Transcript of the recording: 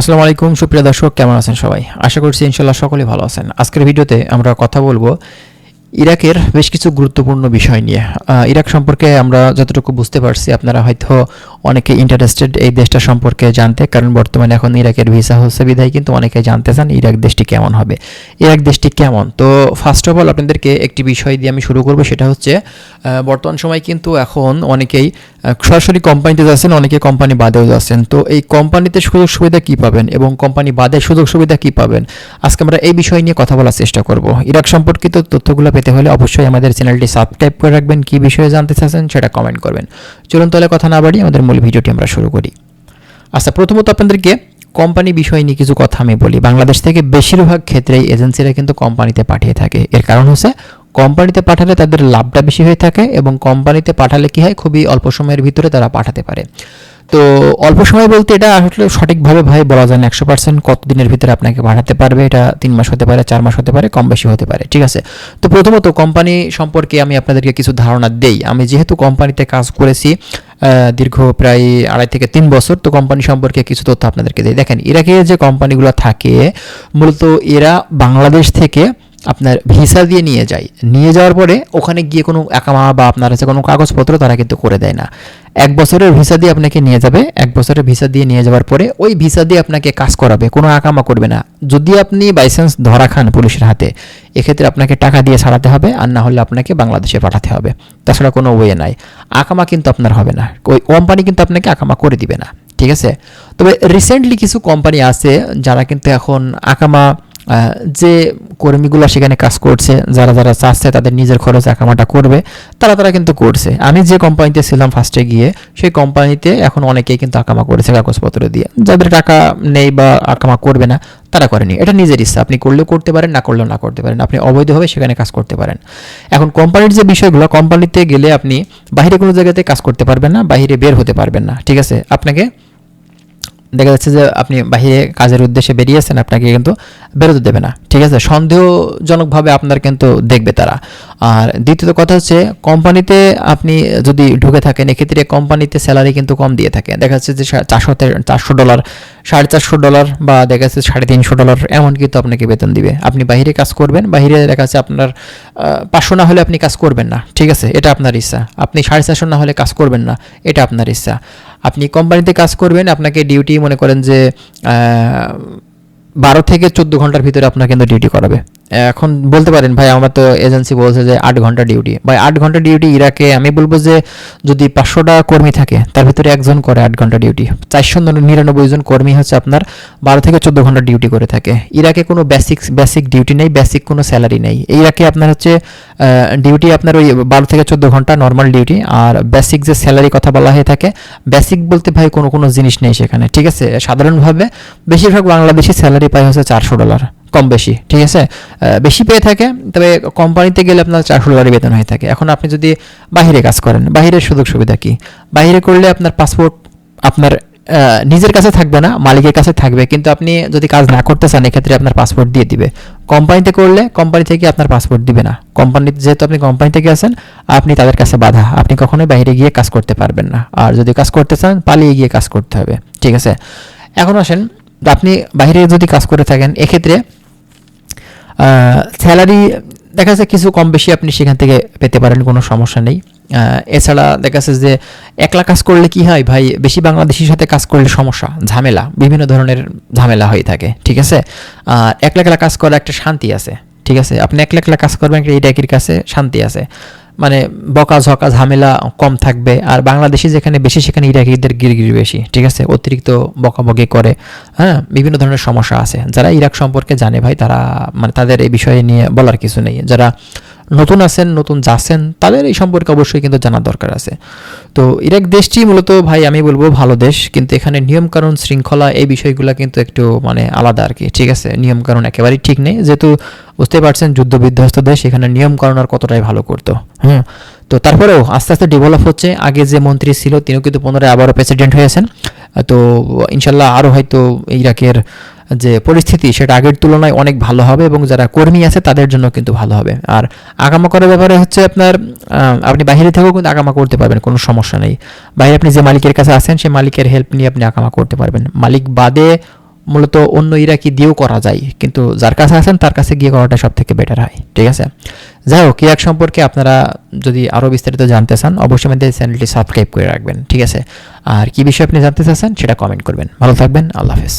আসসালামু আলাইকুম, সুপ্রিয় দর্শক, কেমন আছেন সবাই? আশা করছি ইনশাল্লাহ সকলে ভালো আছেন। আজকের ভিডিওতে আমরা কথা বলব ইরাকের বেশ কিছু গুরুত্বপূর্ণ বিষয় নিয়ে। ইরাক সম্পর্কে আমরা যতটুকু বুঝতে পারছি, আপনারা হয়তো অনেকে ইন্টারেস্টেড এই দেশটা সম্পর্কে জানতে, কারণ বর্তমানে এখন ইরাকের ভিসা হচ্ছে বিধায় কিন্তু অনেকে জানতে চান ইরাক দেশটি কেমন হবে। ইরাক দেশটি কেমন? তো ফার্স্ট অফ অল আপনাদেরকে একটি বিষয় দিয়ে আমি শুরু করব, সেটা হচ্ছে বর্তমান সময় কিন্তু এখন অনেকেই সরাসরি কোম্পানিতে যাচ্ছেন, অনেকে কোম্পানি বাদেও যাচ্ছেন। তো এই কোম্পানিতে সুযোগ সুবিধা কী পাবেন এবং কোম্পানি বাদে সুযোগ সুবিধা কী পাবেন? আজকে আমরা এই বিষয় নিয়ে কথা বলার চেষ্টা করব। ইরাক সম্পর্কিত তথ্যগুলো পেতে হলে অবশ্যই আমাদের চ্যানেলটি সাবস্ক্রাইব করে রাখবেন। কী বিষয়ে জানতে চাচ্ছেন সেটা কমেন্ট করবেন। চলুন তাহলে কথা না বাড়ি আমাদের মূল ভিডিওটি আমরা শুরু করি। আচ্ছা প্রথমত আপনাদেরকে কোম্পানি বিষয় নিয়ে কিছু কথা আমি বলি। বাংলাদেশ থেকে বেশিরভাগ ক্ষেত্রেই এজেন্সিরা কিন্তু কোম্পানিতে পাঠিয়ে থাকে। এর কারণ হচ্ছে, কোম্পানিতে পাঠালে তাদের লাভটা বেশি হয়ে থাকে এবং কোম্পানিতে পাঠালে কি হয়, খুবই অল্প সময়ের ভিতরে তারা পাঠাতে পারে। তো অল্প সময় বলতে এটা আসলে সঠিকভাবে ভাই বলা যায় না। একশো পার্সেন্ট কত দিনের ভিতরে আপনাকে পাঠাতে পারবে, এটা তিন মাস হতে পারে, চার মাস হতে পারে, কম বেশি হতে পারে, ঠিক আছে? তো প্রথমত কোম্পানি সম্পর্কে আমি আপনাদেরকে কিছু ধারণা দেই। আমি যেহেতু কোম্পানিতে কাজ করেছি দীর্ঘ প্রায় আড়াই থেকে তিন বছর তো কোম্পানি সম্পর্কে কিছু তথ্য আপনাদেরকে দিই। দেখেন, ইরাকে যে কোম্পানিগুলো থাকে, মূলত এরা বাংলাদেশ থেকে আপনার ভিসা দিয়ে নিয়ে যায়। নিয়ে যাওয়ার পরে ওখানে গিয়ে কোনো একামা বা আপনার হচ্ছে কোনো কাগজপত্র তারা কিন্তু করে দেয় না। এক বছরের ভিসা দিয়ে আপনাকে নিয়ে যাবে, এক বছরের ভিসা দিয়ে নিয়ে যাওয়ার পরে ওই ভিসা দিয়ে আপনাকে কাজ করাবে, কোনো আকামা করবে না। যদি আপনি বাইচান্স ধরা খান পুলিশের হাতে এক্ষেত্রে আপনাকে টাকা দিয়ে ছাড়াতে হবে আর না হলে আপনাকে বাংলাদেশে পাঠাতে হবে। তাছাড়া কোনো ওয়ে নাই। আকামা কিন্তু আপনার হবে না। ওই কোম্পানি কিন্তু আপনাকে আকামা করে দিবে না। ঠিক আছে? তবে রিসেন্টলি কিছু কোম্পানি আছে যারা কিন্তু এখন আকামা যে কর্মীগুলো সেখানে কাজ করছে, যারা যারা চাচ্ছে, তাদের নিজের খরচ আকামাটা করবে, তারা তারা কিন্তু করছে। আমি যে কোম্পানিতে ছিলাম ফার্স্টে গিয়ে, সেই কোম্পানিতে এখন অনেকেই কিন্তু আকামা করেছে কাগজপত্র দিয়ে। যাদের টাকা নেই বা আকামা করবে না, তারা করেনি। এটা নিজের ইচ্ছা। আপনি করলেও করতে পারেন, না করলেও না করতে পারেন। আপনি অবৈধভাবে সেখানে কাজ করতে পারেন। এখন কোম্পানির যে বিষয়গুলো কোম্পানিতে গেলে আপনি বাইরে কোনো জায়গাতে কাজ করতে পারবেন না বাইরে বের হতে পারবেন না। ঠিক আছে? আপনাকে দেখা যাচ্ছে যে আপনি বাহিরে কাজের উদ্দেশ্যে বেরিয়েছেন, আপনাকে কিন্তু বেরোতে দেবে না। ঠিক আছে? সন্দেহজনকভাবে আপনার কিন্তু দেখবে তারা। আর দ্বিতীয়ত কথা হচ্ছে, কোম্পানিতে আপনি যদি ঢুকে থাকেন, এক্ষেত্রে কোম্পানিতে স্যালারি কিন্তু কম দিয়ে থাকে। দেখা যাচ্ছে যে চারশো চারশো ডলার সাড়ে চারশো ডলার বা দেখা যাচ্ছে সাড়ে তিনশো ডলার এমন কিন্তু আপনাকে বেতন দিবে। আপনি বাহিরে কাজ করবেন বাহিরে দেখা যাচ্ছে আপনার পাঁচশো না হলে আপনি কাজ করবেন না, ঠিক আছে? এটা আপনার ইচ্ছা। আপনি সাড়ে চারশো না হলে কাজ করবেন না, এটা আপনার ইচ্ছা। আপনি কোম্পানিতে কাজ করবেন, আপনাকে ডিউটি মনে করেন যে বারো থেকে চোদ্দ ঘণ্টার ভিতরে আপনার কিন্তু ডিউটি করাবে। এখন বলতে পারেন, ভাই, আমার তো এজেন্সি বলছে যে আট ঘণ্টা ডিউটি ভাই, আট ঘণ্টা ডিউটি ইরাকে আমি বলব যে যদি পাঁচশোটা কর্মী থাকে, তার ভিতরে একজন করে আট ঘণ্টা ডিউটি চারশো নিরানব্বই জন কর্মী হচ্ছে আপনার বারো থেকে চোদ্দ ঘণ্টা ডিউটি করে থাকে। ইরাকে কোনো বেসিক বেসিক ডিউটি নেই বেসিক কোনো স্যালারি নেই। ইরাকে আপনার হচ্ছে ডিউটি আপনার ওই বারো থেকে চোদ্দ ঘণ্টা নর্মাল ডিউটি আর বেসিক যে স্যালারি কথা বলা হয়ে থাকে বেসিক বলতে ভাই কোনো কোনো জিনিস নেই সেখানে, ঠিক আছে? সাধারণভাবে বেশিরভাগ বাংলাদেশি স্যালারি পায় হচ্ছে চারশো ডলার কম বেশি, ঠিক আছে? বেশি পেয়ে থাকে, তবে কোম্পানিতে গেলে আপনার চারশো ডলারই বেতন হয়ে থাকে। এখন আপনি যদি বাহিরে কাজ করেন, বাহিরের সুযোগ সুবিধা কি? বাইরে করলে আপনার পাসপোর্ট আপনার নিজের কাছে থাকবে না, মালিকের কাছে থাকবে, কিন্তু আপনি যদি কাজ না করতে চান, এক্ষেত্রে আপনার পাসপোর্ট দিয়ে দিবে। কোম্পানিতে করলে কোম্পানি থেকে আপনার পাসপোর্ট দিবে না। কোম্পানি যেহেতু আপনি কোম্পানি থেকে আছেন, আপনি তাদের কাছে বাধা, আপনি কখনোই বাইরে গিয়ে কাজ করতে পারবেন না। আর যদি কাজ করতে চান, পালিয়ে গিয়ে কাজ করতে হবে, ঠিক আছে? এখন আসেন আপনি বাইরে যদি কাজ করে থাকেন, এক্ষেত্রে স্যালারি দেখা যাচ্ছে কিছু কম বেশি আপনি সেখান থেকে পেতে পারেন, কোনো সমস্যা নেই। এছাড়া দেখা যাচ্ছে যে একলা কাজ করলে কি হয় ভাই, বেশি বাংলাদেশির সাথে কাজ করলে সমস্যা, ঝামেলা, বিভিন্ন ধরনের ঝামেলা হয়ে থাকে, ঠিক আছে? আর একলা একলা কাজ করার একটা শান্তি আছে, ঠিক আছে? আপনি একলা একলা কাজ করবেন একটা ইটাকির কাছে শান্তি আছে। মানে বকা ঝকা ঝামেলা কম থাকবে। আর বাংলাদেশি যেখানে বেশি, সেখানে ইরাকিদের গিরগিরি বেশি, ঠিক আছে? অতিরিক্ত বকাবকি করে হ্যাঁ? বিভিন্ন ধরনের সমস্যা আছে। যারা ইরাক সম্পর্কে জানে ভাই, তারা মানে তাদের এই বিষয়ে নিয়ে বলার কিছু নেই। যারা নতুন আছেন, নতুন যাচ্ছেন, তাদের এই সম্পর্কে অবশ্যই কিন্তু জানার দরকার আছে। তো ইরাক দেশটি মূলত, ভাই, আমি বলব ভালো দেশ, কিন্তু এখানে নিয়মকানুন শৃঙ্খলা এই বিষয়গুলো কিন্তু একটু মানে আলাদা আর কি, ঠিক আছে? নিয়মকানুন একেবারেই ঠিক নেই। যেহেতু বুঝতে পারছেন যুদ্ধ বিধ্বস্ত দেশ, এখানে নিয়মকানুন আর কতটাই ভালো করতো। হুম? তো তারপরেও আস্তে আস্তে ডেভেলপ হচ্ছে। আগে যে মন্ত্রী ছিল, তিনিও কিন্তু পুনরায় আবারও প্রেসিডেন্ট হয়েছেন। তো ইনশাল্লাহ আরও হয়তো ইরাকের যে পরিস্থিতি সেটা আগের তুলনায় অনেক ভালো হবে এবং যারা কর্মী আছে তাদের জন্য কিন্তু ভালো হবে। আর আগামা করার ব্যাপারে হচ্ছে আপনার আপনি বাইরে থেকেও কিন্তু আগামা করতে পারবেন, কোনো সমস্যা নেই। বাইরে আপনি যে মালিকের কাছে আছেন সেই মালিকের হেল্প নিয়ে আপনি আগামা করতে পারবেন। মালিক বাদে মূলত অন্য ইরাকি দিয়েও করা যায়, কিন্তু যার কাছে আছেন, তার কাছে গিয়ে করাটা সব থেকে বেটার হয়, ঠিক আছে? যাই হোক, ইরাক সম্পর্কে আপনারা যদি আরও বিস্তারিত জানতে চান, অবশ্যই আমাদের চ্যানেলটি সাবস্ক্রাইব করে রাখবেন, ঠিক আছে? আর কি বিষয়ে আপনি জানতে চাচ্ছেন, সেটা কমেন্ট করবেন। ভালো থাকবেন, আল্লাহ হাফেজ।